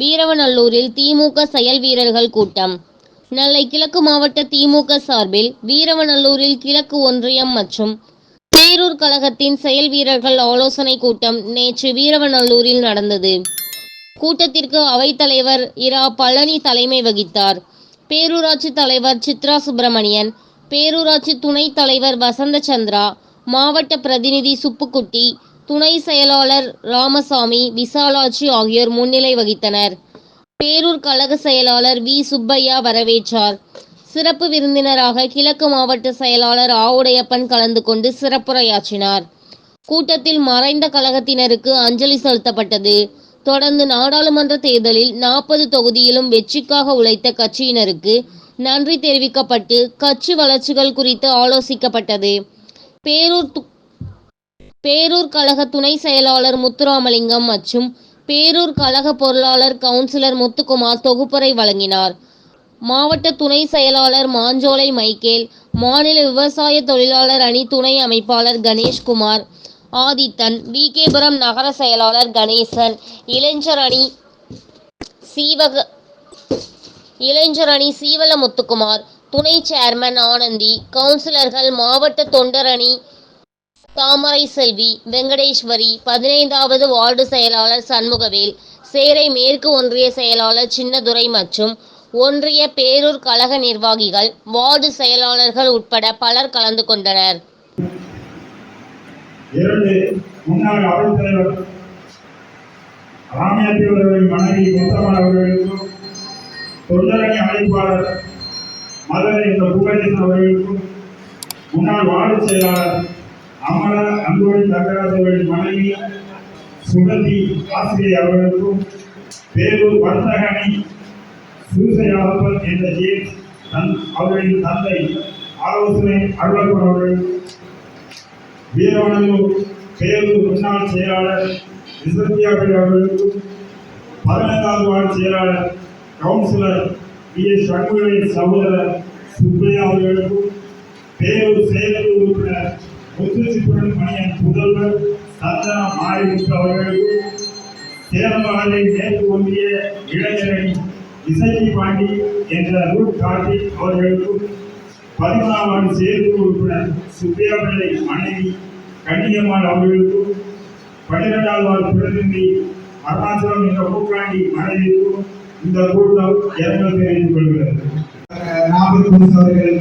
வீரவநல்லூரில் திமுக செயல் வீரர்கள் கூட்டம். நெல்லை கிழக்கு மாவட்ட திமுக சார்பில் வீரவநல்லூரில் கிழக்கு ஒன்றியம் மற்றும் பேரூர் கழகத்தின் செயல் வீரர்கள் ஆலோசனை கூட்டம் நேற்று வீரவநல்லூரில் நடந்தது. கூட்டத்திற்கு அவைத்தலைவர் இரா பழனி தலைமை வகித்தார். பேரூராட்சி தலைவர் சித்ரா சுப்பிரமணியன் பேரூராட்சி துணைத் தலைவர் வசந்த சந்திரா மாவட்ட பிரதிநிதி சுப்புக்குட்டி துணை செயலாளர் ராமசாமி விசாலாட்சி ஆகியோர் முன்னிலை வகித்தனர். பேரூர் கழக செயலாளர் வி. சுப்பையா வரவேற்றார். சிறப்பு விருந்தினராக கிழக்கு மாவட்ட செயலாளர் ஆவுடையப்பன் கலந்து கொண்டு சிறப்புரையாற்றினார். கூட்டத்தில் மறைந்த கழகத்தினருக்கு அஞ்சலி செலுத்தப்பட்டது. தொடர்ந்து நாடாளுமன்ற தேர்தலில் நாற்பது தொகுதியிலும் வெற்றிக்காக உழைத்த கட்சியினருக்கு நன்றி தெரிவிக்கப்பட்டு கட்சி வளர்ச்சிகள் குறித்து ஆலோசிக்கப்பட்டது. பேரூர் பேரூர் கழக துணை செயலாளர் முத்துராமலிங்கம் மற்றும் பேரூர் கழக பொருளாளர் கவுன்சிலர் முத்துக்குமார் தொகுப்புரை வழங்கினார். மாவட்ட துணை செயலாளர் மாஞ்சோலை மைக்கேல் மாநில விவசாய தொழிலாளர் அணி துணை அமைப்பாளர் கணேஷ்குமார் ஆதித்தன் விகேபுரம் நகர செயலாளர் கணேசன் இளைஞர் அணி சீவக இளைஞர் அணி சீவல முத்துக்குமார் துணை சேர்மன் ஆனந்தி கவுன்சிலர்கள் மாவட்ட தொண்டர் அணி தாமரை செல்வி வெங்கடேஸ்வரி பதினைந்தாவது வார்டு செயலாளர் சண்முகவேல் சேரை மேற்கு ஒன்றிய செயலாளர் சின்னதுரை மற்றும் ஒன்றிய பேரூர் கழக நிர்வாகிகள் வார்டு செயலாளர்கள் உட்பட பலர் கலந்து கொண்டனர். தொண்டரணி அமைப்பாளர் மதுரை புகழேசன் அவர்களுக்கும் முன்னாள் வார்டு செயலாளர் அமர அன்புரை தங்கராஜ் அவர்களின் மனைவி சுகந்தி ஆசிரியர் அவர்களுக்கும் பேரூர் வர்த்தக அணி சூசையாளர் என்ற ஜேம்ஸ் தன் அவர்களின் தந்தை ஆலோசனை அருளப்பன் அவர்கள் வீரவனூர் பேரூர் முன்னாள் செயலாளர் விசத்தியாபதி அவர்களுக்கும் பதினைந்தாவது வார்டு செயலாளர் கவுன்சிலர் பி எஸ் சண்முகவின் சகோதரர் சுப்பையா அவர்களுக்கும் பேரூர் செயலர் உறுப்பினர் முத்துச்சிப்புரன் மணியன் புதல்வர் சந்தனா மாரிமுத்து அவர்களுக்கும் சேலமகளின் மேற்கு ஒன்றிய இளைஞரணி இசைக்கு பாண்டி என்ற ரூட் கார்த்திக் அவர்களுக்கும் பதிமூணாம் ஆண்டு சேர்ப்பு உறுப்பினர் சுப்பையா பிள்ளை மனைவி கன்னியம்மாள் அவர்களுக்கும் பன்னிரெண்டாவது ஆண்டு பிரதிநிதி அருணாச்சலம் என்ற பூக்காண்டி மனைவிக்கும் இந்த கூட்டம் இரங்கல் தெரிவித்துக் கொள்கிறது. நாற்பத்தி புருஷ் அவர்கள்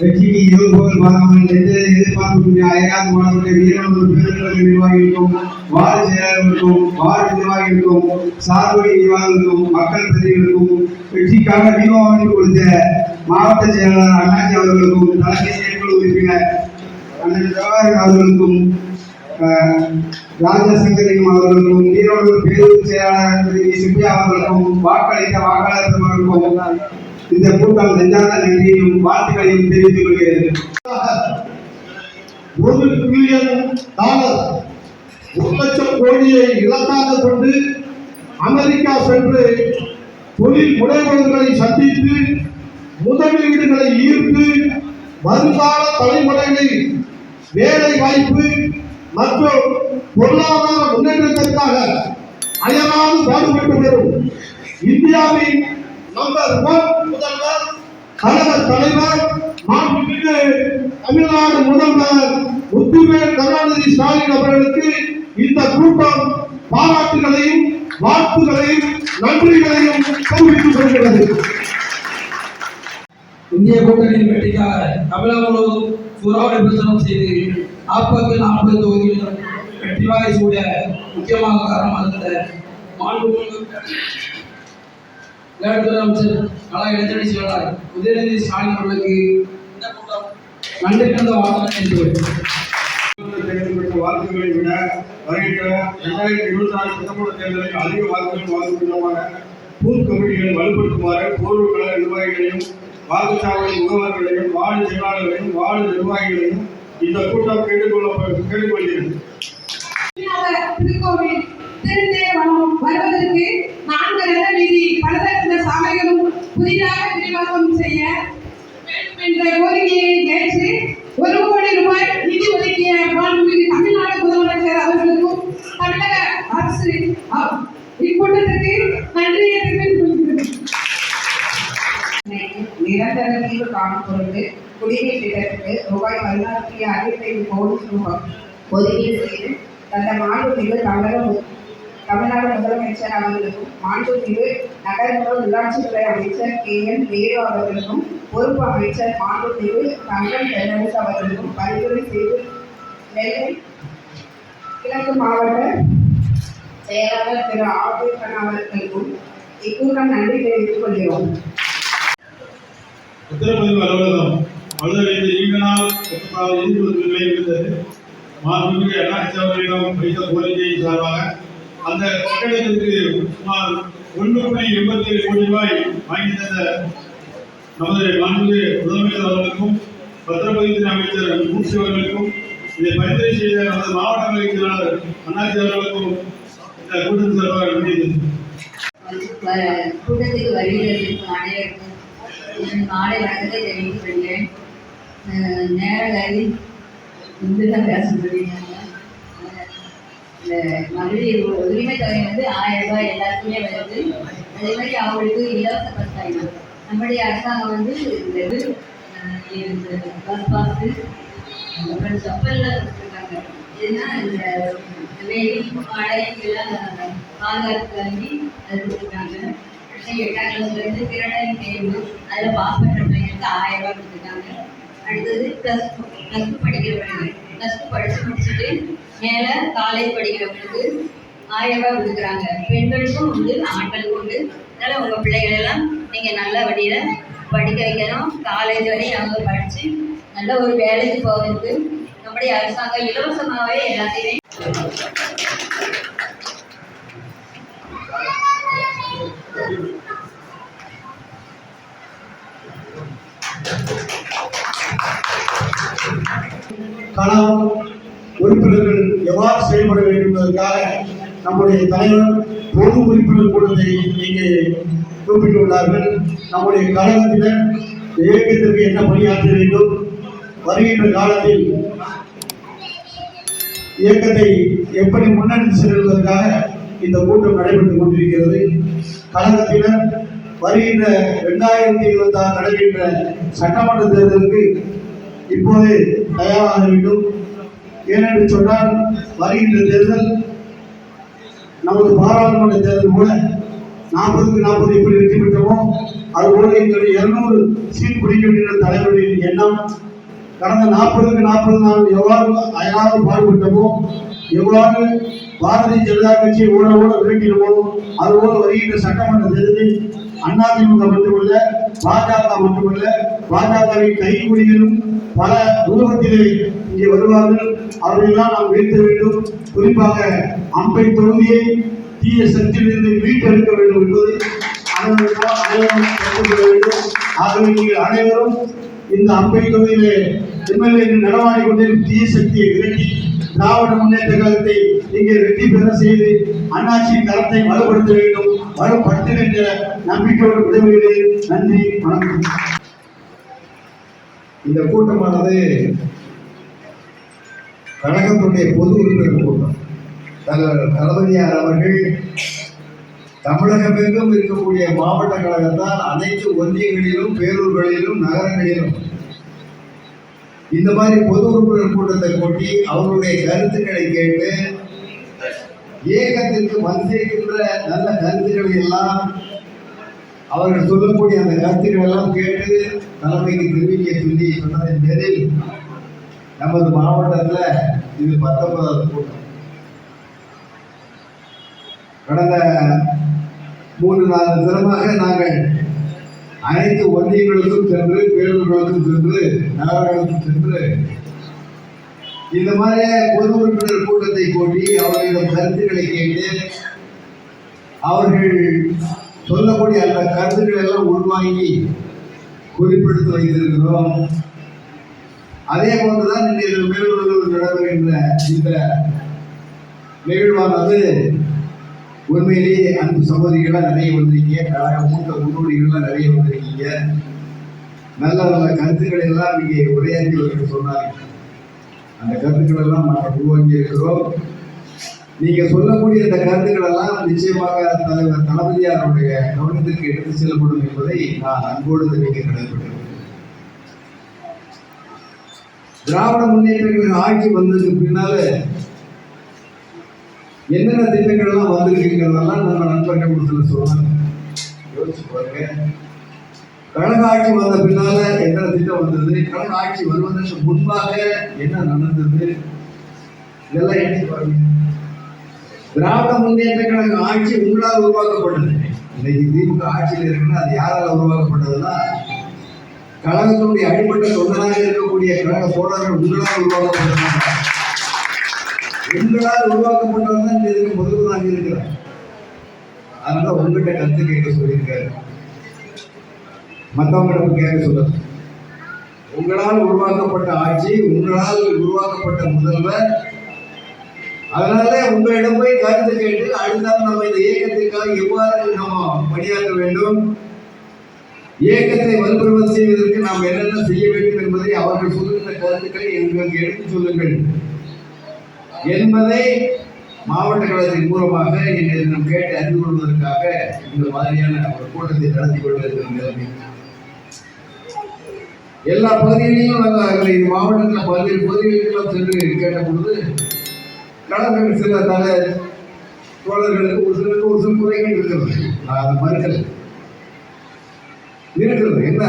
வெற்றிக்கு இரவு பகல் எந்த எதிர்பார்ப்புக்கு அயராது வாழ்வுடைய வீரர்கள் பேருந்துகள் நிர்வாகிகளுக்கும் வார்டு செயலாளர்களுக்கும் வார்டு நிர்வாகிகளுக்கும் சார்புடைய நிர்வாகிகளுக்கும் மக்கள் பிரதிநிதிகளுக்கும் வெற்றிக்காக தீபாவளி கொடுத்த மாவட்ட செயலாளர் அண்ணாச்சி அவர்களுக்கும் தலைமை செயற்குழு உறுப்பினர் அண்ணன் ஜவஹர் அவர்களுக்கும் அஹ், அவர்களுக்கும் ஈரோடு பேரூர் செயலாளர் சுப்பியா அவர்களுக்கும் வாக்களித்த வாக்காளர் பெருமக்களுக்கும் இந்த கூட்டம் நெஞ்சார்ந்த நன்றியையும் வாழ்த்துக்களையும் தெரிவித்துக் கொள்கிறேன். ஒரு பில்லியன் டாலர் ஒரு லட்சம் கோடியை இலக்காக கொண்டு அமெரிக்கா சென்று தொழில் முனைவோர்களை சந்தித்து முதலீடுகளை ஈர்த்து வருங்கால தலைமுறைகளில் வேலை வாய்ப்பு மற்றும் பொருளாதார முன்னேற்றத்திற்காக அயராது பாடுபட்டு வரும். இந்தியாவின் நம்பர் ஒன் முதல்வர் கழக தலைவர் மாண்புமிகு தமிழ்நாடு முதல்வர் முத்துவேல் கருணாநிதி ஸ்டாலின் அவர்களுக்கு இந்த கூட்டம் பாராட்டுகளையும் வாழ்த்துகளையும் நன்றிகளையும் தெரிவித்துக் கொள்கிறது. இந்திய கூட்டணியின் வெற்றிக்காக தமிழகம் முழுவதும் சூறாவளி பிரச்சாரம் செய்து நாற்பத்தி நாற்பது தொகுதியில் வெற்றி வாகை சூட முக்கியமாக காரணமாக இருந்த மாண்புமிகு விளையாட்டுத்துறை அமைச்சர் கலா இளைஞரணி செயலாளர் உதயநிதி ஸ்டாலின் அவர்களுக்கு இந்த கூட்டம்? நன்றி கலந்த தேர்ந்தெடுக்கப்பட்ட வாக்குகளை விட வருகின்ற இரண்டாயிரத்தி இருபத்தி ஆறு சட்டமன்ற தேர்தலில் அதிக வாக்குகள் வாங்கும் விதமாக பூத் கமிட்டிகளை வலுப்படுத்துமாறு பூர்வ கழக நிர்வாகிகளையும் வாக்குச்சாவடி முகவர்களையும் வார்டு செயலாளர்களையும் வார்டு நிர்வாகிகளையும் இந்த கூட்டம் கேட்டுக்கொள்ள கேட்டுக்கொள்கிறது. திருக்கோவில் திருத்தேவனம் வருவதற்கு நான்கு ரத வீதி பலதரந்த சாலைகளும் புதிதாக விரிவாக்கம் செய்ய என்ற கோரிக்கையை ஏற்று ஒரு கோடி ரூபாய் நிதி ஒதுக்கிய மாண்புமிகு தமிழ்நாடு முதலமைச்சர் அரசு இக்கூட்டத்திற்கு நன்றியை தெரிவித்துக் நிரந்தர தீர்வு காணப்பொழுது குடிநீர் ரூபாய் பதினாறு புள்ளி அறுபத்தைந்து கோடி ரூபாய் ஒதுக்கீடு செய்து மாநிலத்தில் தமிழக தமிழ்நாடு முதலமைச்சர் அவர்களுக்கும் மாண்புமிகு நகர்ப்புற உள்ளாட்சித்துறை அமைச்சர் கே. என். நேரு அவர்களுக்கும் பொறுப்பு அமைச்சர் மாண்புமிகு தங்கம் பெர்னஸ் அவர்களுக்கும் பரிந்துரை செய்து நெல்லை கிழக்கு மாவட்ட செயலாளர் திரு. ஆபேசன் அவர்களுக்கும் இக்கூட்டம் நன்றி தெரிவித்துக் கொள்கிறோம். உத்தரப்பதிவு அலுவலகம் வலுவடைந்து நீண்ட நாள் ஒப்பந்தத்தால் எதிர்ப்பு மாண்புமிகு அண்ணாச்சாரியிடம் வைத்த கோரிக்கை சார்பாக அந்த கட்டடத்திற்கு சுமார் ஒன்று புள்ளி எண்பத்தி ஏழு கோடி ரூபாய் வாங்கி தந்த நமது மாண்புமிகு முதலமைச்சர் அவர்களுக்கும் பத்திரப்பதிவுத்துறை அமைச்சர் மூர்த்தி அவர்களுக்கும் இதை பரிந்துரை செய்த நமது மாவட்ட கழக செயலாளர் அண்ணாச்சி அவர்களுக்கும் இந்த கூட்டத்தின் சார்பாக நன்றி தெரிவித்துக் வழியில் இருக்கும் அனைவருக்கும் மாலை வணக்கத்தை தெரிவித்துக் கொள்கிறேன். அஹ் நேர கருதி இந்துதான் பேச முடியாது மகளிர் உரிமை தொகை வந்து ஆயிரம் ரூபாய் எல்லாருக்குமே வருது. அதே மாதிரி அவங்களுக்கு இலவச பஸ் பயணம் நம்முடைய அரசாங்கம் வந்து இந்த இது பஸ் பாஸு அப்புறம் செப்பல்லாம் கொடுத்துருக்காங்க. ஏன்னா இந்த வேலி எல்லாம் பாதுகாப்புக்காண்டி அது கொடுத்துருக்காங்க. அடுத்து எட்டாம் கிளாஸ்லேருந்து திறனை தேர்வு அதில் பாஸ் பண்ணுற பிள்ளைங்களுக்கு ஆயிரம் ரூபாய் கொடுத்துருக்காங்க. அடுத்தது ப்ளஸ் டூ ப்ளஸ் டூ படிக்கிறவங்களுக்கு ப்ளஸ் டூ படித்து முடிச்சுட்டு மேலே காலேஜ் படிக்கிறவங்களுக்கு ஆயிரம் ரூபாய் கொடுக்குறாங்க. பெண்களுக்கும் உண்டு ஆண்களுக்கும் உண்டு. அதனால் உங்கள் பிள்ளைகளெல்லாம் நீங்கள் நல்ல வழியில் படிக்க வைக்கணும். காலேஜ் வரையும் அவங்க படித்து நல்ல ஒரு வேலைக்கு போகிறதுக்கு நம்முடைய அரசாங்கம் இலவசமாகவே எல்லாத்தையுமே களம் உறுப்பினர்கள் எவ்வாறு செயல்பட வேண்டும் என்பதற்காக நம்முடைய தலைவர் பொது உறுப்பினர் கூட்டத்தை இங்கே குறிப்பிட்டுள்ளார்கள். நம்முடைய கழகத்தினர் இயக்கத்திற்கு என்ன பணியாற்ற வேண்டும்? வருகின்ற காலத்தில் இயக்கத்தை எப்படி முன்னெடுத்து செல்வதற்காக இந்த கூட்டம் நடைபெற்றுக் கொண்டிருக்கிறது. கழகத்தினர் வருகின்ற இரண்டாயிரத்தி இருபத்தி ஆறு நடைபெற்ற சட்டமன்ற தேர்தலுக்கு இப்போது தயாராக வேண்டும். ஏனென்று சொன்னால் வருகின்ற தேர்தல் நமது பாராளுமன்ற தேர்தல் கூட நாற்பதுக்கு நாற்பது எப்படி வெற்றி பெற்றோமோ அதுபோல எங்களுடைய இருநூறு சீட் பிடிக்கும் தலைவர்களின் எண்ணம் கடந்த நாற்பதுக்கு நாற்பது நாள் எவ்வாறு அயராது பாடுபட்டமோ எவ்வாறு பாரதிய ஜனதா கட்சியை ஓட ஓட விரட்டினமோ அதுபோல வருகின்ற சட்டமன்ற தேர்தலில் அதிமுக மட்டுமல்ல பாஜக மட்டுமல்ல பாஜகவின் கைக்கூலிகளும் பல உருவத்திலே இங்கே வருவார்கள். அவர்களெல்லாம் நாம் வீழ்த்த வேண்டும். குறிப்பாக அம்பை தொகுதியை தீய சக்தியிலிருந்து மீட்டெடுக்க வேண்டும் என்பது அனைவரும் வேண்டும். ஆகவே நீங்கள் அனைவரும் இந்த அம்பை தொகுதியிலே எம்எல்ஏ நடமாடிக்கொண்டே தீய சக்தியை விரட்டி திராவிட முன்னேற்ற கழகத்தை இங்கே வெற்றி பெற செய்து அண்ணாச்சியின் தரத்தை வலுப்படுத்த வேண்டும். வலுப்படுத்த என்ற நம்பிக்கையோடு விடைபெறுகிறேன். நன்றி வணக்கம். இந்த கூட்டமானது கழகத்துடைய பொது உறுப்பினர் கூட்டம். தலைவர் தளபதியார் அவர்கள் தமிழகமெங்கும் இருக்கக்கூடிய மாவட்ட கழகத்தால் அனைத்து ஒன்றியங்களிலும் பேரூர்களிலும் நகரங்களிலும் இந்த மாதிரி பொது உறுப்பினர் கூட்டத்தை கூட்டி அவருடைய கருத்துக்களை கேட்டு இயக்கத்திற்கு வந்திருக்கின்ற நல்ல கருத்துக்களை எல்லாம் அவர்கள் சொல்லக்கூடிய அந்த கருத்துக்கள் எல்லாம் கேட்டு தலைமைக்கு தெரிவிக்க சொல்லி சொன்னதன் பேரில் நமது மாவட்டத்தில் இது பத்தொன்பதாவது கூட்டம். கடந்த மூன்று நாலு தினமாக நாங்கள் அனைத்து ஒன்றியங்களுக்கும் சென்று பேருந்துகளுக்கும் சென்று நகரங்களுக்கும் சென்று இந்த மாதிரி பொது உறுப்பினர் கூட்டத்தை கூட்டி அவர்களிடம் கருத்துக்களை கேட்டு அவர்கள் சொல்லக்கூடிய அந்த கருத்துக்களை எல்லாம் உள்வாங்கி குறிப்பிடுத்து வைத்திருக்கிறோம். அதே போன்றுதான் இன்றைய மேலூரில் நடைபெறுகின்ற இந்த நிகழ்வானது உண்மையிலேயே அன்பு சகோதரிகளாக நிறைய வந்திருக்கீங்க. கழக மூத்த முன்னோடிகள்லாம் நிறைய வந்திருக்கீங்க. நல்ல நல்ல கருத்துக்களை எல்லாம் இங்கே உரையாற்றியவர்கள் சொன்னாங்க அந்த கருத்துக்கள் எல்லாம் நாங்கள் உருவாக்கி இருக்கிறோம் நீங்க சொல்லக்கூடிய இந்த கருத்துக்கள் எல்லாம் நிச்சயமாக தலைவர் தளபதியாருடைய கவனத்திற்கு எடுத்து செல்லப்படும் என்பதை நான் அன்போடு தெரிவிக்க கடமைப்பட்டிருக்கிறேன் திராவிட முன்னேற்ற ஆட்சி வந்ததுக்கு பின்னால என்னென்ன திட்டங்கள் எல்லாம் வந்திருக்குங்கிறதெல்லாம் நம்ம நண்பர்கள் ஒரு சில சொல்றாங்க யோசிச்சு பாருங்க. கழக ஆட்சி வந்த பின்னால என்னென்ன திட்டம் வந்தது? கழக ஆட்சி வருவதற்கு முன்பாக என்ன நடந்தது? இதெல்லாம் எடுத்து பாருங்க. திராவிட முன்னேற்ற கழக ஆட்சி உங்களால் உருவாக்கப்பட்டது. இன்னைக்கு திமுக ஆட்சியில் இருக்குன்னா அது யாரால் உருவாக்கப்பட்டதுன்னா கழகத்தினுடைய அடிப்பட்ட தொண்டராக இருக்கக்கூடிய கழக தோழர்கள் உங்களால் உருவாக்கப்பட்டதுன்னா உங்களால் உருவாக்கப்பட்டதுதான் இந்த இதுக்கு தான் இருக்கிறார். அதனால உங்ககிட்ட கருத்து கேட்க சொல்லியிருக்காரு. மற்றவங்க கேட்க சொல்றது. உங்களால் உருவாக்கப்பட்ட ஆட்சி உங்களால் உருவாக்கப்பட்ட முதல்வர். அதனால உங்களிடம் போய் கருத்து கேட்டு அடுத்தால் நம்ம இந்த இயக்கத்திற்காக எவ்வாறு நம்ம பணியாற்ற வேண்டும்? இயக்கத்தை வலுப்பெறுவது செய்வதற்கு நாம் என்னென்ன செய்ய வேண்டும் என்பதை அவர்கள் சொல்லுகின்ற கருத்துக்களை எங்களுக்கு எடுத்து சொல்லுங்கள். என்பதை மாவட்ட கழகத்தின் மூலமாக எங்களிடம் கேட்டு அறிந்து கொள்வதற்காக இந்த மாதிரியான ஒரு கூட்டத்தை நடத்தி கொண்டிருக்கிற நிலைமை எல்லா பகுதிகளிலும் நாங்கள் இது மாவட்டத்தில் பல்வேறு பகுதிகளுக்கெல்லாம் சென்று கேட்ட பொழுது கழகங்கள் சில தல தோழர்களுக்கு ஒரு சிலருக்கு ஒரு சில குறைகள் இருக்கிறது. நான் அதை மறுக்கல. இருக்கிறது. என்ன?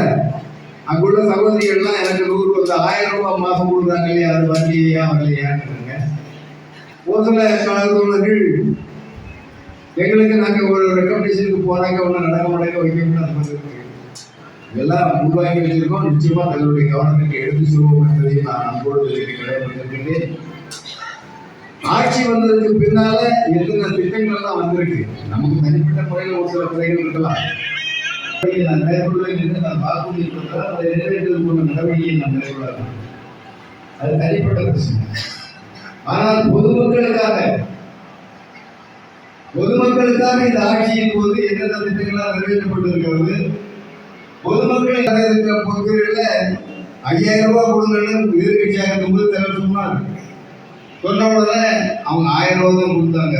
அங்குள்ள சகோதரிகள்லாம் எனக்கு நூறு வந்து ஆயிரம் ரூபாய் மாதம் கொடுக்குறாங்க இல்லையா? அது வரலையா வரலையான்னு ஒரு சில கழகத்தோழர்கள் எங்களுக்கு நாங்கள் ஒரு ரெக்கமெண்டேஷனுக்கு போகிறாங்க ஒன்றும் நடக்க மாட்டேங்க வைக்க முடியாது அந்த மாதிரி இருக்கு. உருவாக்கி வச்சிருக்கோம். நிச்சயமா தங்களுடைய கவனத்துக்கு எடுத்து சொல்வோம் என்பதை நான் அன்போடு தெரிவிக்க கடமைப்பட்டிருக்கின்றேன் ஆட்சி வந்ததுக்கு பின்னால எத்தனை திட்டங்கள் எல்லாம் வந்திருக்கு. நமக்கு தனிப்பட்ட முறையில் ஒரு சில குறைகள் இருக்கலாம். நான் மேற்கொள்வேன் என்று நான் வாக்குறுதி அதை நிறைவேற்றுவது போன்ற நடவடிக்கையை நான் மேற்கொள்ளலாம் அது தனிப்பட்ட விஷயம் ஆனால் பொதுமக்களுக்காக பொதுமக்களுக்காக இந்த ஆட்சியின் போது எந்தெந்த திட்டங்களால் நிறைவேற்றப்பட்டிருக்கிறது? பொதுமக்களுக்காக இருக்கிற பொதுகளில் ஐயாயிரம் ரூபாய் கொடுங்கன்னு எதிர்கட்சியாக இருக்கும்போது தலைவர் சொன்னார். சொன்ன உடனே அவங்க ஆயிரம் ரூபாய் தான் கொடுத்தாங்க.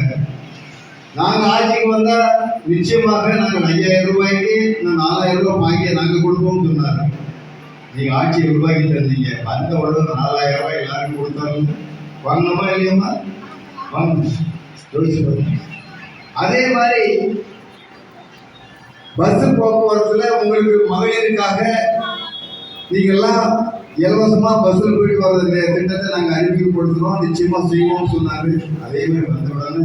நாங்கள் ஆட்சிக்கு வந்தால் நிச்சயமாக நாங்கள் ஐயாயிரம் ரூபாய்க்கு நான் நாலாயிரம் ரூபாய் வாங்கி நாங்கள் கொடுப்போம்னு சொன்னாங்க நீங்கள் ஆட்சியை உருவாக்கி தந்தீங்க. வந்த உடனே நாலாயிரம் ரூபாய் எல்லாருக்கும் கொடுத்தாங்க. வாங்கணுமா இல்லையம்மா வாங்கணும் யோசிச்சு பாருங்க அதே மாதிரி பஸ் போக்குவரத்துல உங்களுக்கு மகளிருக்காக நீங்கெல்லாம் இலவசமா பஸ்ஸில் போயிட்டு வர்ற திட்டத்தை நாங்கள் அறிமுகப்படுத்துறோம். நிச்சயமா செய்வோம்னு சொன்னாங்க அதே மாதிரி வந்த உடனே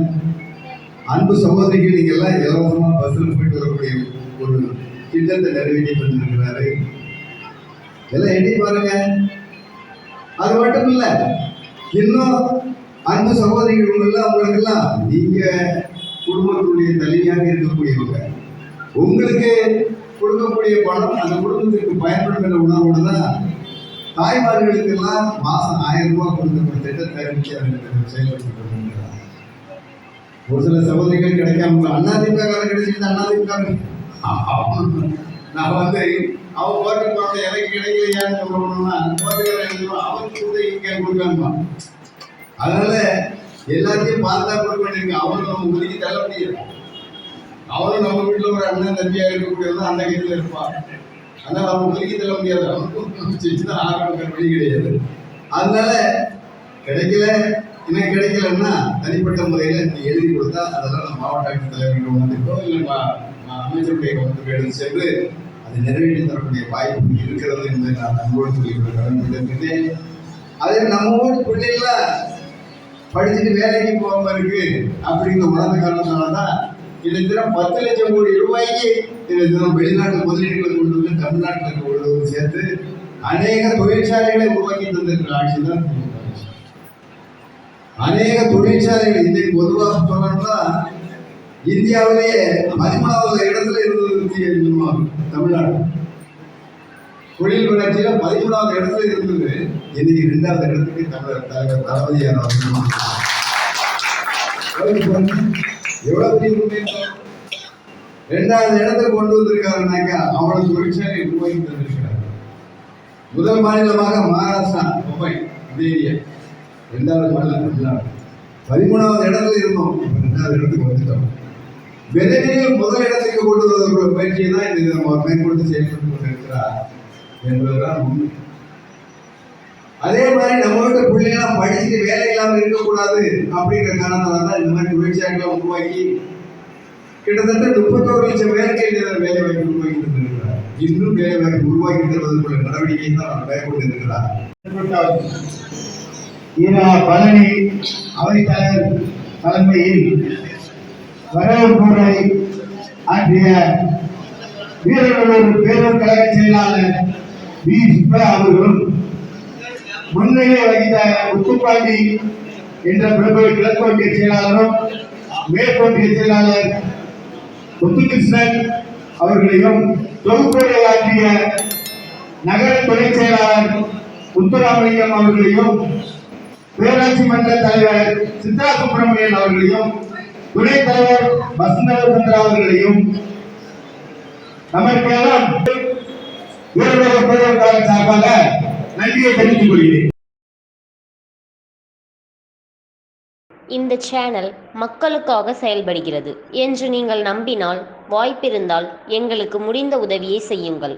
அன்பு சகோதரிக்கு நீங்க எல்லாம் இலவசமா பஸ்ஸில் போயிட்டு வரக்கூடிய ஒரு திட்டத்தை நிறைவேற்றி பண்ணிருக்கிறாரு எல்லாம் எண்ணி பாருங்க. அது மட்டும் இல்லை இன்னும் அன்பு சகோதரிகள் அவங்களுக்கெல்லாம் நீங்க குடும்பத்துடைய தலைவியாக இருக்கக்கூடியவங்க. உங்களுக்கு கொடுக்கக்கூடிய பணம் அந்த குடும்பத்திற்கு பயன்படும் என்ற உணர்வோடு தான் தாய்மார்களுக்கு எல்லாம் மாசம் ஆயிரம் ரூபாய் கொடுக்கக்கூடிய திட்டத்தை அறிவிச்சு செயல்படுத்த ஒரு சில சகோதரிகள் கிடைக்காம அண்ணா திமுக கிடைச்சிட்டு அண்ணா திமுக நான் வந்து அவன் பாட்டு பாட்டு எனக்கு கிடைக்கலையான்னு சொல்லணும்னா பாட்டுக்காரன் அவனுக்கு கூட இங்கே கொடுக்காம அதனால எல்லாத்தையும் பார்த்தா கொடுக்க வேண்டியிருக்கு அவனும் நம்ம ஒதுக்கி தள்ள முடியாது அவனும் நம்ம வீட்டில் ஒரு அண்ணன் தம்பியாக இருக்கக்கூடியவன் அந்த கையில் இருப்பான் அதனால அவன் ஒதுக்கி தள்ள முடியாது அவனுக்கும் செஞ்சுதான் ஆரம்பிக்கிற வழி கிடையாது. அதனால கிடைக்கல. இன்னும் கிடைக்கலன்னா தனிப்பட்ட முறையில் நீ எழுதி கொடுத்தா அதெல்லாம் நம்ம மாவட்ட ஆட்சித்தலைவர்கள் வந்துருக்கோம். இல்லை அமைச்சருடைய கவனத்துக்கு எடுத்து சென்று அதை நிறைவேற்றி தரக்கூடிய வாய்ப்பு இருக்கிறது என்பதை நான் அன்போடு சொல்லி கடமைப்பட்டிருக்கிறேன் அதே நம்ம ஊர் பிள்ளைகள்லாம் படிச்சுட்டு வேலைக்கு போகாம இருக்கு அப்படிங்கிற உணர்ந்த காரணத்தினால தான் இந்த தினம் பத்து லட்சம் கோடி ரூபாய்க்கு இந்த தினம் வெளிநாட்டு முதலீடுகளை கொண்டு வந்து தமிழ்நாட்டில் கொண்டு வந்து சேர்த்து அநேக தொழிற்சாலைகளை உருவாக்கி தந்திருக்கிற ஆட்சி தான் அநேக தொழிற்சாலைகள் இன்றைக்கு பொதுவாக சொல்லணும்னா இந்தியாவிலேயே பதிமூணாவது இடத்துல இருந்தது தமிழ்நாடு. தொழில் வளர்ச்சியில பதிமூணாவது இடத்துல இருந்தது. இன்னைக்கு இரண்டாவது இடத்துக்கு தமிழர் தலைவர் தளபதியார் எவ்வளவு பெரிய முன்னேற்றம்? இரண்டாவது இடத்தை கொண்டு வந்திருக்காருனாக்கா அவ்வளவு தொழிற்சாலை உருவாக்கி தந்திருக்கிறார். முதல் மாநிலமாக மகாராஷ்டிரா மும்பை இந்தியா. ரெண்டாவது இரண்டாவது மாநிலம் தமிழ்நாடு. பதிமூணாவது இடத்துல இருந்தோம் ரெண்டாவது இடத்துக்கு வந்துட்டோம். விரைவில் முதல் இடத்துக்கு கொண்டு வருவதற்குள்ள முயற்சியை தான் இந்த நம்ம மேற்கொண்டு செயல்பட்டு கொண்டிருக்கிறார் என்பதுதான் உண்மை. அதே மாதிரி நம்ம வீட்டு பிள்ளைகளாம் படிச்சுட்டு வேலை இல்லாமல் இருக்கக்கூடாது அப்படிங்கிற காரணத்தால தான் இந்த மாதிரி தொழிற்சாலைகளை உருவாக்கி கிட்டத்தட்ட முப்பத்தோரு லட்சம் பேருக்கு வேலை வாய்ப்பு உருவாக்கி தந்திருக்கிறார் இன்னும் வேலை வாய்ப்பு உருவாக்கி தருவதற்குள்ள நடவடிக்கை தான் அவர் மேற்கொண்டு இருக்கிறார் ஈரா பழனி அவைத்தலைவர் தலைமையில் வரவேற்புரை ஆற்றிய வீரர்களூர் பேரூர் கழக செயலாளர் வி. அவர்களும் முன்னிலை வகித்த முத்துப்பாண்டி என்ற பிரபு கிழக்கோட்டிய செயலாளரும் மேற்கோட்டிய செயலாளர் முத்துகிருஷ்ணன் அவர்களையும் தொகுப்புரை ஆற்றிய நகர துணை செயலாளர் முத்துராமலிங்கம் அவர்களையும் பேராட்சி மன்ற தலைவர் சித்ரா சுப்பிரமணியன் அவர்களையும் துணைத் தலைவர் வசந்தரசந்திரா அவர்களையும் நமக்கெல்லாம் வீரர்களுக்கு பேரவர்கால சார்பாக நன்றியை தெரிவித்துக் கொள்கிறேன். இந்த சேனல் மக்களுக்காக செயல்படுகிறது என்று நீங்கள் நம்பினால் வாய்ப்பிருந்தால் எங்களுக்கு முடிந்த உதவியை செய்யுங்கள்.